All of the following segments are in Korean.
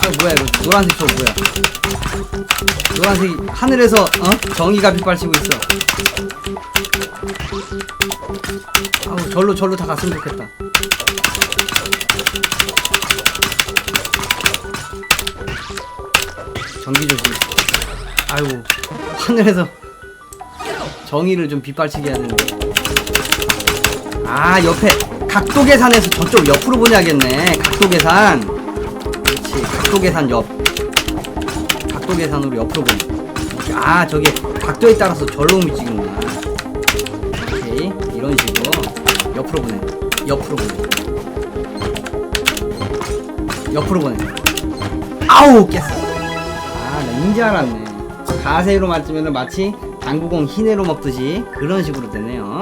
아 뭐야 이거 노란색 저거 뭐야? 노란색이 하늘에서 어? 정의가 빗발치고 있어. 아우 절로 절로 다 갔으면 좋겠다. 전기 조심. 아이고 하늘에서 정의를 좀 빗발치게 하는데 아 옆에 각도 계산해서 저쪽 옆으로 보내야겠네. 각도 계산. 그렇지. 각도 계산 옆. 각도 계산으로 옆으로 보내. 아 저게 각도에 따라서 절로 움직이는구나. 오케이. 이런 식으로 옆으로 보내. 옆으로 보내. 옆으로 보내. 아우 깼어. 아 나 인지 알았네. 가세로 맞으면 마치 당구공 흰애로 먹듯이 그런 식으로 되네요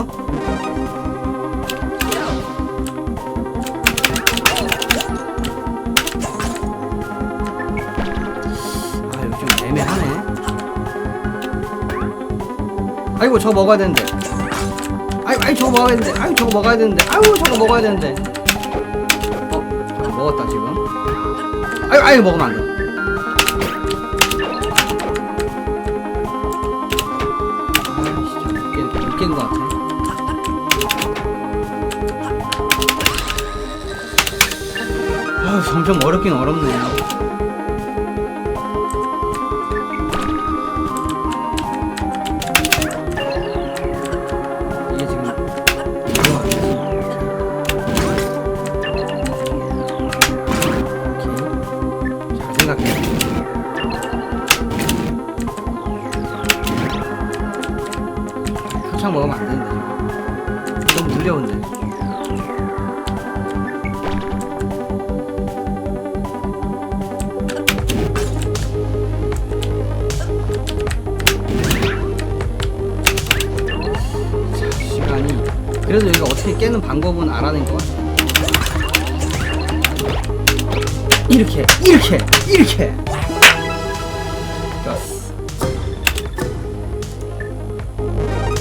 아이고 저거 먹어야 되는데. 아이 아이 저거 먹어야 되는데. 아이 저거 먹어야 되는데. 아이고 저거 먹어야 되는데. 어 먹었다 지금. 아이 아이 먹으면 안돼. 못 깬, 것 같아. 아 점점 어렵긴 어렵네 이렇게 이렇게 이렇게.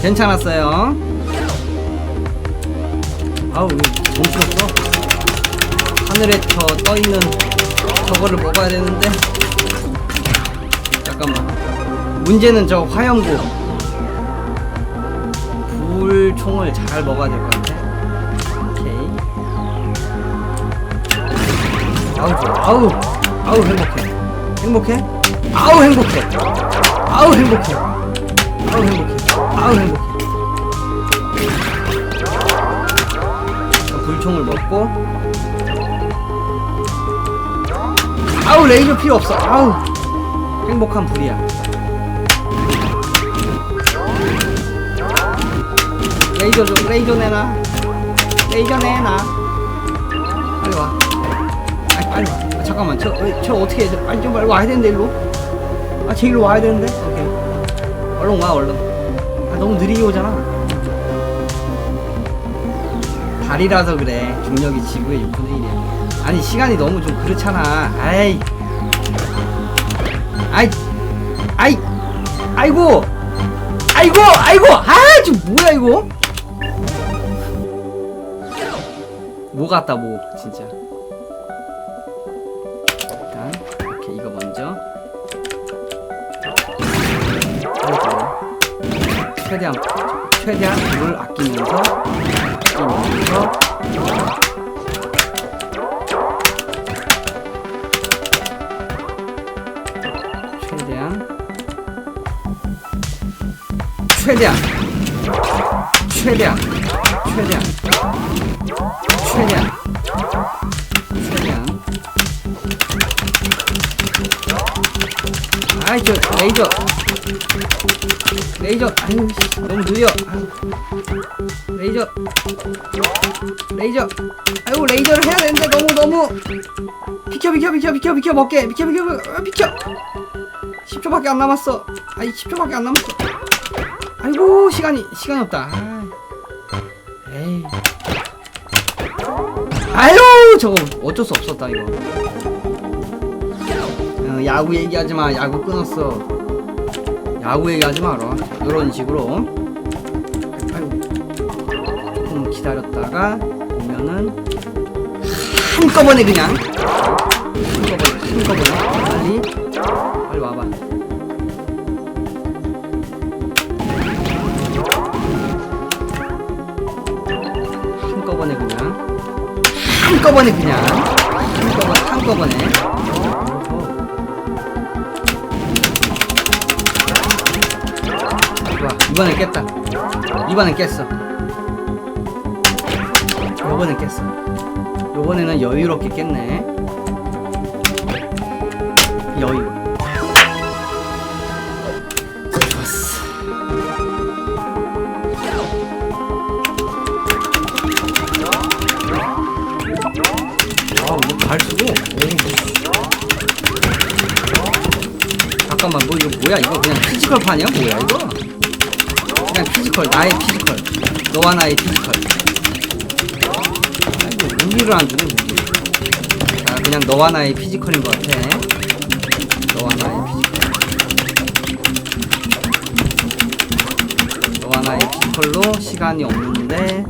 괜찮았어요. 아우 못 죽었어. 하늘에 저 떠있는 저거를 먹어야 되는데. 잠깐만. 문제는 저 화염구. 불총을 잘 먹어야 될 것 같아 아우 좋아 아우 아우 행복해. 행복해? 아우 행복해. 아우 행복해. 아우 행복해. 아우 행복해. 자, 불총을 먹고. 아우 레이저 필요 없어. 아우 행복한 불이야. 레이저 좀 레이저 내놔. 레이저 내놔. 빨리 와 아니 잠깐만. 저, 어, 저 어떻게 해야 돼? 아니 좀 빨리 와야 되는데 일로. 아 제일로 와야 되는데? 오케이. 얼른 와 얼른. 아 너무 느리게 오잖아. 달이라서 그래. 중력이 지구의 6분의 1이야. 아니 시간이 너무 좀 그렇잖아. 아이. 아이. 아이. 아이고. 아이고 아이고. 아 지금 뭐야 이거? 뭐 같다 뭐 진짜 최대한 최대한 물 아끼면서 아끼면서 최대한 최대한 최대한 최대한 최대한 최대한 아이 저 레이저 레이저. 아유 씨, 너무 느려. 아유. 레이저. 레이저. 아유 레이저를 해야 되는데 너무 너무. 비켜 비켜 비켜 비켜 비켜 먹게. 비켜 비켜 비켜 어, 비켜. 10초밖에 안 남았어. 아이 10초밖에 안 남았어. 아이고 시간이 시간이 없다. 에이. 아유 저거 어쩔 수 없었다 이거. 어, 야구 얘기하지 마. 야구 끊었어 야구 얘기하지 마라. 이런 식으로. 아유 조금 기다렸다가 보면은 한꺼번에 그냥 한꺼번에 한꺼번에. 빨리 빨리 와봐. 한꺼번에 그냥 한꺼번에 그냥 한꺼번에 한꺼번에 이번엔 깼다 이번엔 깼어 요번엔 깼어 요번에는 여유롭게 깼네 여유 아, 쓰고. 잠깐만, 뭐 이거 뭐야? 이거 그냥 피지컬 판이야? 뭐야 이거? 그냥 피지컬, 나의 피지컬. 너와 나의 피지컬. 아, 이거 무기를 안 주네, 무기. 아, 그냥 너와 나의 피지컬인 것 같아. 너와 나의 피지컬. 너와 나의 피지컬로 시간이 없는데,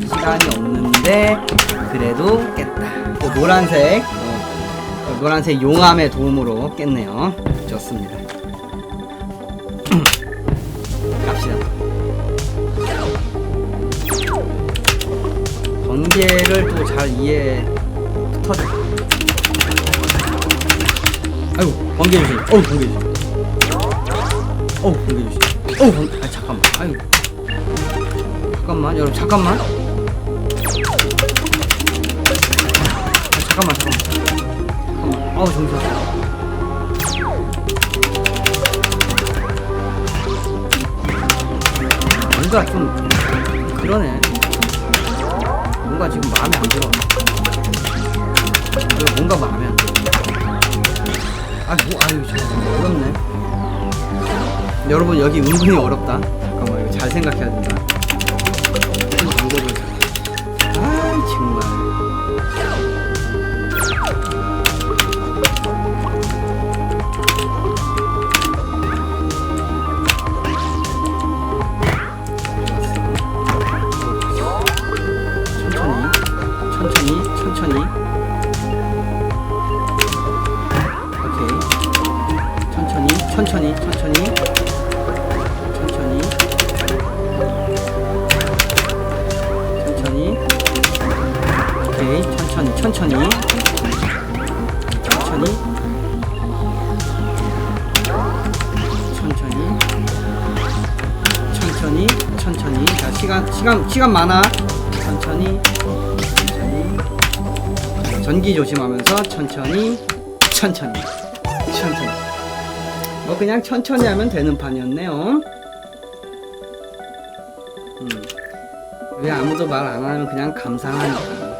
시간이 없는데, 그래도 깼다. 또 노란색, 어, 노란색 용암의 도움으로 깼네요. 좋습니다. 번개를 또 잘 이해 터져. 아이고 번개 조심. 어우 번개 조심. 어우 번개 조심. 어우 번개. 아 잠깐만. 아이고. 잠깐만 여러분 잠깐만. 아, 잠깐만 잠깐만. 잠깐만. 어우 정신. 뭔가 좀 그러네. 뭔가 지금 마음에 안 들어. 뭔가 마음에 안 들어. 아, 뭐, 아유, 참 어렵네. 여러분 여기 은근히 어렵다. 잠깐만 이거 잘 생각해야 된다. 이 방법을 잘. 아, 정말. 천천히. 오케이. 천천히, 천천히, 천천히. 천천히. 천천히. 오케이. 천천히, 천천히. 천천히. 천천히. 천천히, 천천히. 자, 시간, 시간, 시간 많아. 천천히. 전기 조심하면서 천천히, 천천히, 천천히. 뭐 그냥 천천히 하면 되는 판이었네요. 음. 왜 아무도 말 안 하면 그냥 감상하니까.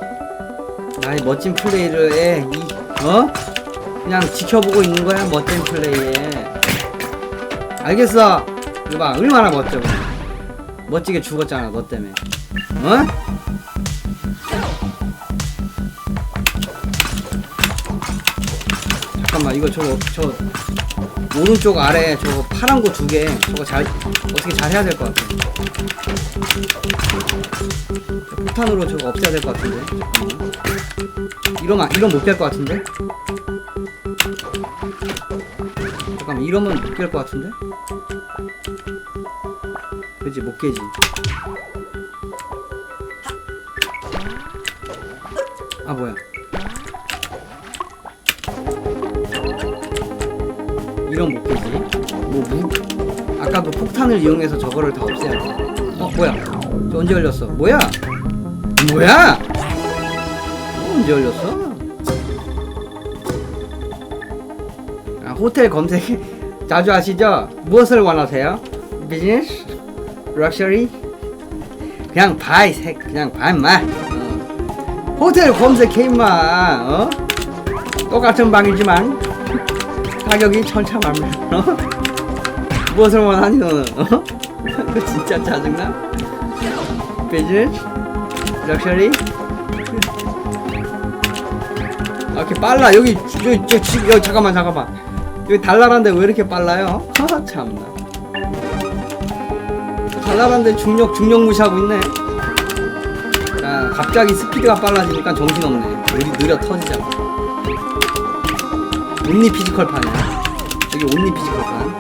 나의 멋진 플레이를 이 어? 그냥 지켜보고 있는 거야 멋진 플레이에. 알겠어. 이거 봐 얼마나 멋져. 멋지게 죽었잖아 너 때문에. 어? 이거 저거 저 오른쪽 아래 저거 파란 거 두 개 저거 잘 어떻게 잘 해야 될 것 같아. 저 폭탄으로 저거 없애야 될 것 같은데. 잠깐만. 이러면 이러면 못깰것 같은데. 잠깐만 이러면 못 깰 것 같은데. 그지 못 깨지. 아 뭐야? 이런 못 깨지. 뭐 무? 아까도 폭탄을 이용해서 저거를 다 없애야 돼. 어 뭐야? 저 언제 열렸어? 뭐야? 뭐야? 어, 언제 열렸어? 아, 호텔 검색 자주 하시죠? 무엇을 원하세요? 비즈니스? 럭셔리? 그냥 봐, 이 새, 그냥 봐, 임마. 어. 호텔 검색해, 임마. 어? 똑같은 방이지만 가격이 천차만별. 어? 무엇을 원하니 너는? 어? 그 진짜 짜증나. 비즈니스? 럭셔리? 아, 이렇게 빨라. 여기, 여기, 저, 지, 여기, 잠깐만, 잠깐만. 여기 달달한데 왜 이렇게 빨라요? 하하, 참나. 달달한데 중력, 중력 무시하고 있네. 자, 야 갑자기 스피드가 빨라지니까 정신없네 느리, 느려 터지잖아 온리 피지컬 판이야 온리 피지컬 판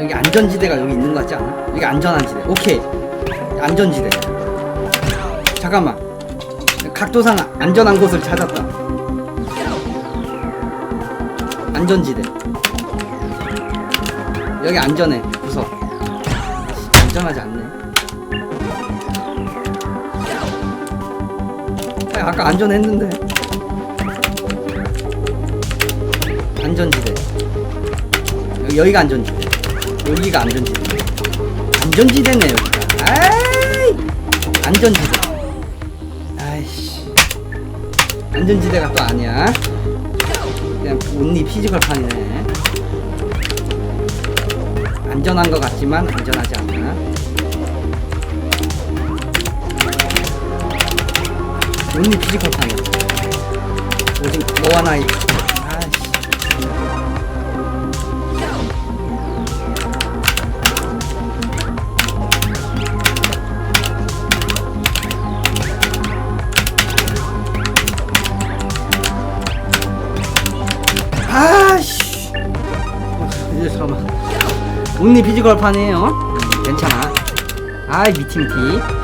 여기 안전지대가 여기 있는 것 같지 않아? 여기 안전한 지대. 오케이. 안전지대. 잠깐만. 각도상 안전한 곳을 찾았다. 안전지대. 여기 안전해 구석 안전하지 않네. 아, 아까 안전했는데. 안전지대. 여기, 여기가 안전지대. 여기가 안전지대. 안전지대네 여기가. 아이! 안전지대. 아이씨. 안전지대가 또 아니야. 그냥 온리 피지컬 판이네. 안전한 것 같지만 안전하지 않나 온리 피지컬 판이야 오직 너와 아씨. 이제 잠깐만. 온리 피지컬 음, 괜찮아. 아이 미티 미티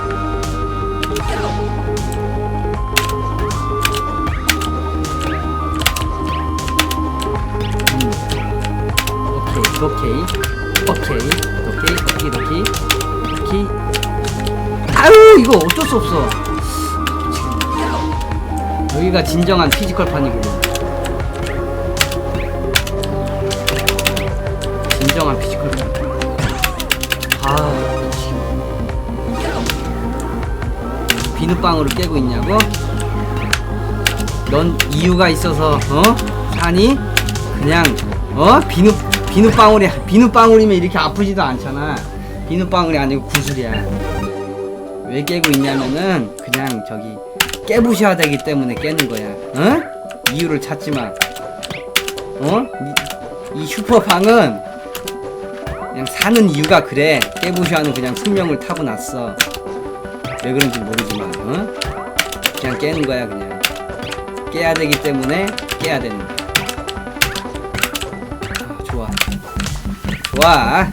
오케이. 오케이. 오케이. 오케이. 오케이. 오케이. 아유 이거 어쩔 수 없어. 여기가 진정한 피지컬 판이고 진정한 피지컬 판. 아 지금 비눗방울을 깨고 있냐고? 넌 이유가 있어서 어? 사니? 그냥 어? 비눗 비눗방울이 비눗방울이면 이렇게 아프지도 않잖아. 비눗방울이 아니고 구슬이야. 왜 깨고 있냐면은 그냥 저기 깨부셔야 되기 때문에 깨는 거야. 어? 이유를 찾지 마. 어? 이, 이 슈퍼방은 그냥 사는 이유가 그래. 깨부셔하는 그냥 숙명을 타고났어. 왜 그런지 모르지만, 어? 그냥 깨는 거야 그냥. 깨야 되기 때문에 깨야 되는 거야. 좋아.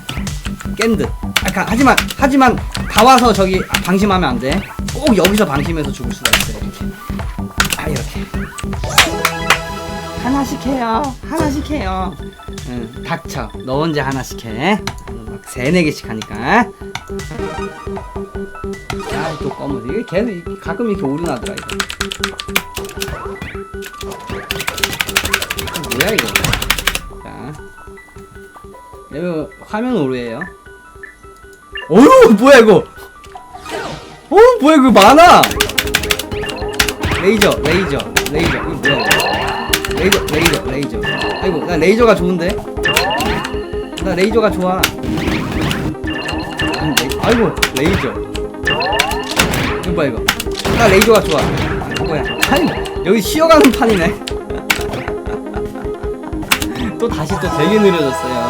깬 듯. 아, 가- 하지만 하지만 다 와서 저기 방심하면 안 돼. 꼭 여기서 방심해서 죽을 수가 있어 이렇게. 아 이렇게. 하나씩 해요. 하나씩 해요. 응, 닥쳐. 너 혼자 하나씩 해. 응, 막 세네 개씩 하니까. 아, 또 검은. 이게 걔는 가끔 이렇게 오르나더라. 이거 뭐야 이거? 자, 이거 화면 오류예요. 어휴, 뭐야 이거? 어, 뭐야 이거 많아? 레이저, 레이저, 레이저. 이거 뭐야? 이거? 레이저, 레이저, 레이저. 아이고, 나 레이저가 좋은데? 나 레이저가 좋아. 아이고, 레이저. 이거 뭐야, 이거? 나 레이저가 좋아. 뭐야? 아니, 여기 쉬어가는 판이네. 또 다시 또 되게 느려졌어요.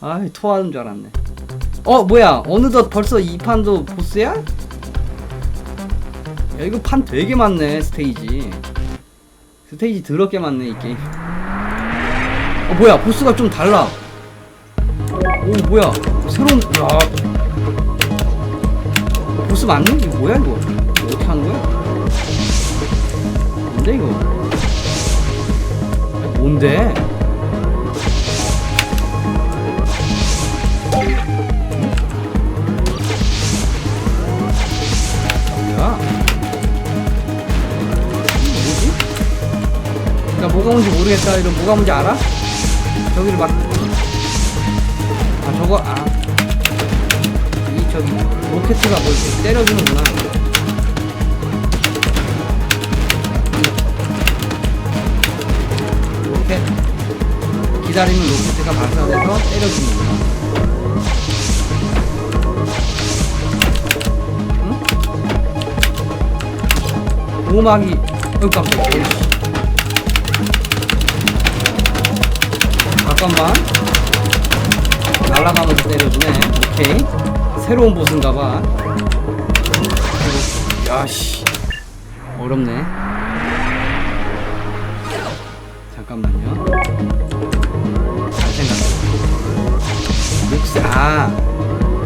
아이, 토하는 줄 알았네. 어, 뭐야? 어느덧 벌써 이 판도 보스야? 야 이거 판 되게 많네 스테이지 스테이지 더럽게 많네 이 게임 어 뭐야 보스가 좀 달라 오 뭐야 새로운 야 어, 보스 맞니? 이거 뭐야 이거 어떻게 하는 거야? 뭔데 이거 뭔데? 뭐가 뭔지 모르겠다. 이런 뭐가 뭔지 알아? 저기를 막. 아, 저거, 아. 이, 저기, 로켓트가 뭐 이렇게 때려주는구나. 로켓. 기다리면 로켓트가 발사돼서 때려주는구나. 응? 보호막이 어이 깜짝이야 잠깐만. 날아가면서 때려주네. 오케이. 새로운 보스인가봐. 야씨. 어렵네. 잠깐만요. 잘 생각해. 녹색 아,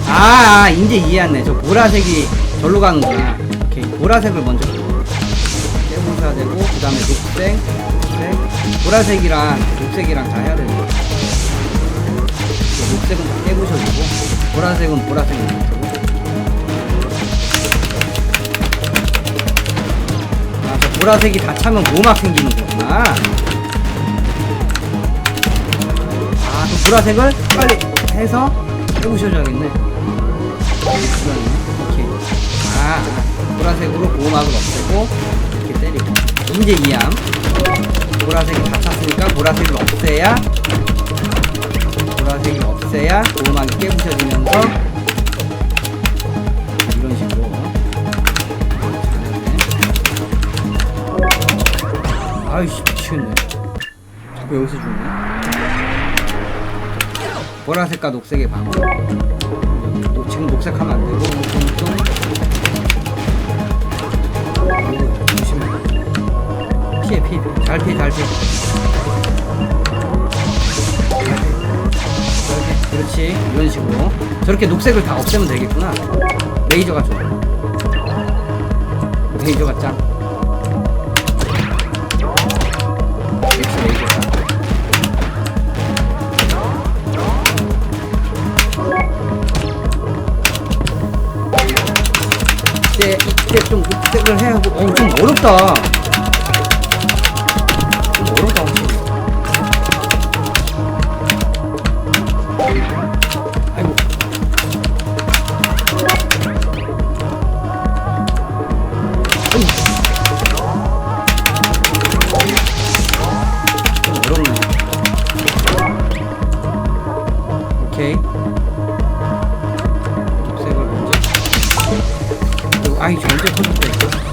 아, 아 이제 이해했네. 저 보라색이 절로 가는구나. 오케이. 보라색을 먼저 깨부셔야 되고 그 다음에 녹색 녹색 보라색이랑 녹색이랑 다 해야 되는 저 녹색은 다 깨부셔주고 보라색은 보라색을 못하고 아, 저 보라색이 다 차면 보호막 생기는 거구나 아, 그 보라색을 빨리 해서 깨부셔줘야겠네. 오케이. 아, 아, 보라색으로 보호막을 없애고 이렇게 때리고. 이제 이함. 보라색이 다 찼으니까 보라색을 없애야 보라색이 없애야 보호막이 깨부셔지면서 이런 식으로. 아이씨 미치겠네. 자꾸 여기서 죽네. 보라색과 녹색의 방어. 녹, 지금 녹색하면 안 되고, 뚱뚱. 아이고, 조심해. 피해, 피해. 잘 피해, 잘 피해. 그렇지. 이런 식으로. 저렇게 녹색을 다 없애면 되겠구나. 레이저가 좋아. 레이저가 짱. 엑스 레이저가. 이때 이때 좀 녹색을 해야 하고 어, 좀 어렵다 오케이. 녹색을 먼저. 아이 전제 터졌다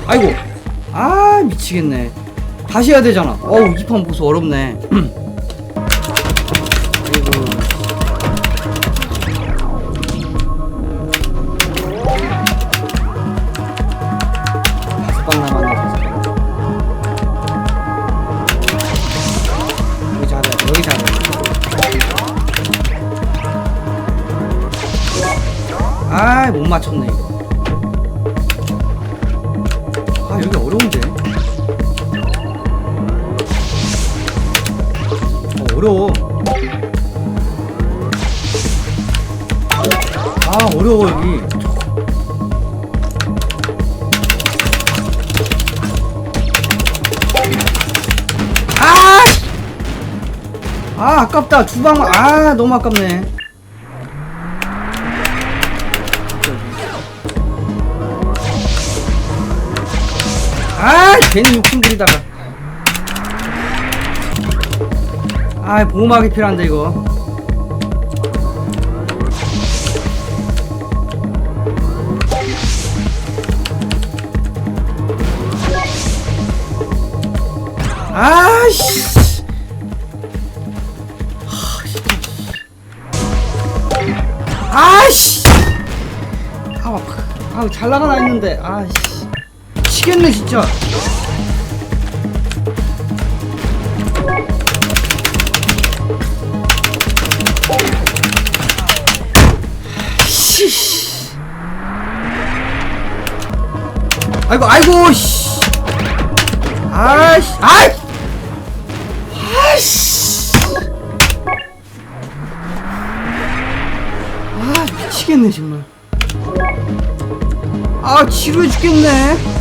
아이고. 아 미치겠네. 다시 해야 되잖아. 어우 이 판 보수 어렵네 아, 어려워, 여기. 아! 씨! 아, 아깝다. 두 방, 아, 너무 아깝네. 아 괜히 욕심 부리다가 아 보호막이 필요한데 이거 아씨 아씨 아, 아, 잘 나가나 했는데, 아씨. 미치겠네, 진짜. 씨. 아이고, 아이고, 씨. 아이씨, 아이! 지루해 죽겠네.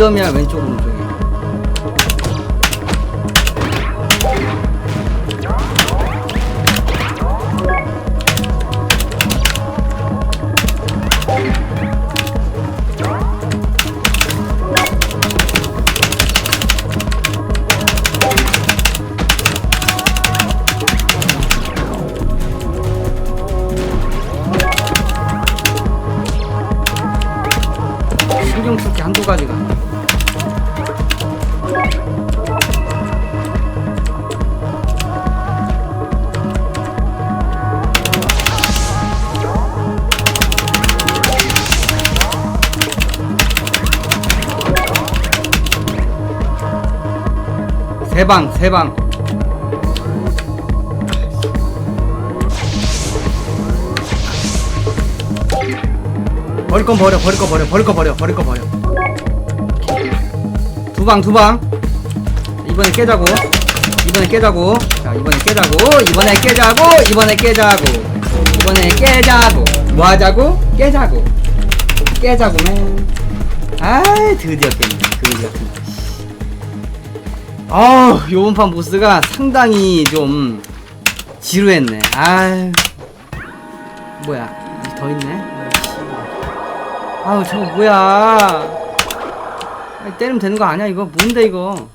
랜덤이야 세방 세방. 버릴 건 버려 버릴 거 버려 버릴 거 버려 버릴 거 버려. 두 방 두방. 이번에 깨자고. 이번에 깨자고. 자 이번에 깨자고. 이번에 깨자고. 이번에 깨자고. 이번에 깨자고. 뭐 하자고? 깨자고. 깨자고 맨 아이 드디어 깼네. 그지 같은 거 아 요번 판 보스가 상당히 좀 지루했네. 아유. 뭐야 더 있네? 아우 저거 뭐야? 아니, 때리면 되는 거 아니야 이거? 뭔데 이거?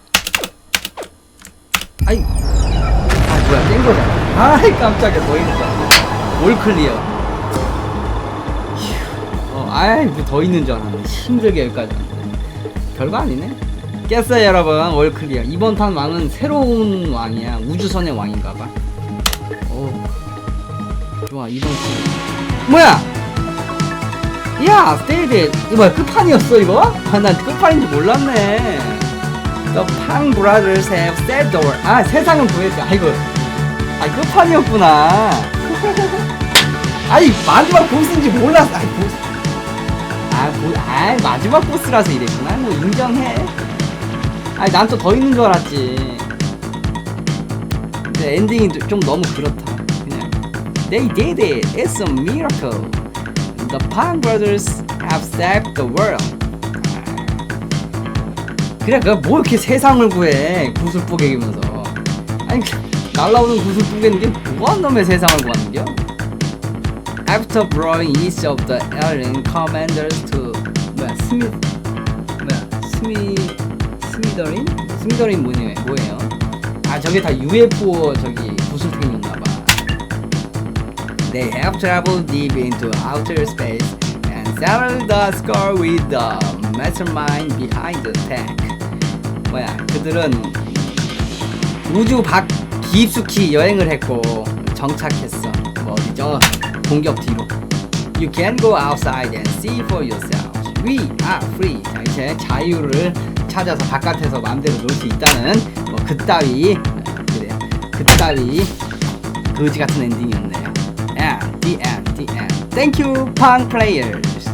아이. 아 뭐야 깬 거잖아 아이 깜짝이야 더 있는 거올 클리어. 휴, 어 아이 뭐 더 있는 줄 알았네. 힘들게 여기까지 왔는데 별거 아니네 깼어요 여러분 올 클리어 이번 판 왕은 새로운 왕이야 우주선의 왕인가봐 오 좋아 이번 판 뭐야 야, 스테이드 이거 뭐야 끝판이었어 이거? 아, 난 끝판인 줄 몰랐네. The Pang Brothers have set the world. 아, 세상을 구했지. 아이고, 아 끝판이었구나. 아니 마지막 보스인지 몰랐어. 아이 보스. 아, 보, 아 마지막 보스라서 이랬구나. 뭐 인정해. 아니 난 또 더 있는 줄 알았지. 근데 엔딩이 좀 너무 그렇다. 그냥 They did it. It's a miracle. The Pan Brothers have saved the world. 그래, 그뭐 이렇게 세상을 구해 구슬 뽀개기면서 아니 날라오는 구슬 뽀개는 게 뭐한 놈의 세상을 구하는겨? After blowing each of the alien commanders to 뭐야 스미 뭐야 스미 스미더린 스미더린 뭐냐 뭐예요? 아 저게 다 UFO 저기 구슬탱이었나봐. They have traveled deep into outer space and settled the score with the mastermind behind the tech. 뭐야, 그들은 우주 밖 깊숙이 여행을 했고 정착했어. 뭐 어디죠? 공격 뒤로. You can go outside and see for yourself. We are free. 자, 이제 자유를 찾아서 바깥에서 마음대로 놀 수 있다는 뭐 그따위 그래 그따위 거지 같은 엔딩이었네요. And the end, the end. Thank you, Pang players,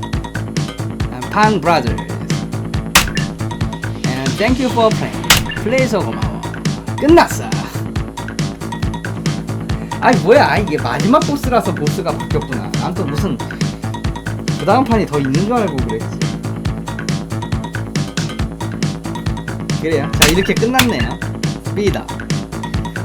Pang brothers, and thank you for playing. 플레이서 고마워. 끝났어. 아이 뭐야 이게 마지막 보스라서 보스가 바뀌었구나. 난 또 무슨 그 다음 판이 더 있는 줄 알고 그랬지. 그래요. 자 이렇게 끝났네요. 스피드.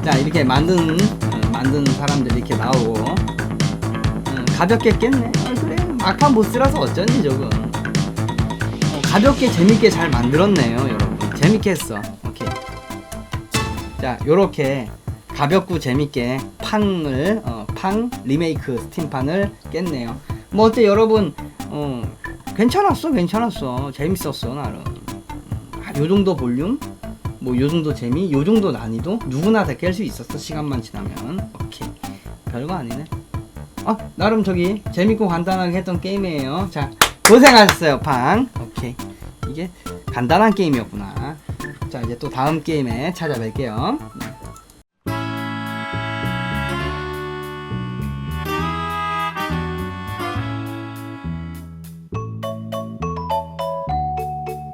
자 이렇게 만든 어, 만든 사람들 이렇게 나오고 음, 가볍게 깼네. 아, 그래 막판 보스라서 어쩐지 조금 어, 가볍게 재밌게 잘 만들었네요, 여러분. 재밌게 했어. 오케이. 자 요렇게 가볍고 재밌게 팡을 어, 팡 리메이크 스팀판을 깼네요. 뭐 어때 여러분? 어 괜찮았어, 괜찮았어, 재밌었어 나름. 아, 요 정도 볼륨, 뭐 요 정도 재미, 요 정도 난이도 누구나 다 깰 수 있었어 시간만 지나면. 오케이, 별거 아니네. 아 나름 저기 재밌고 간단하게 했던 게임이에요. 자 고생하셨어요, 팡. 오케이, 이게 간단한 게임이었구나. 자 이제 또 다음 게임에 찾아뵐게요. 네.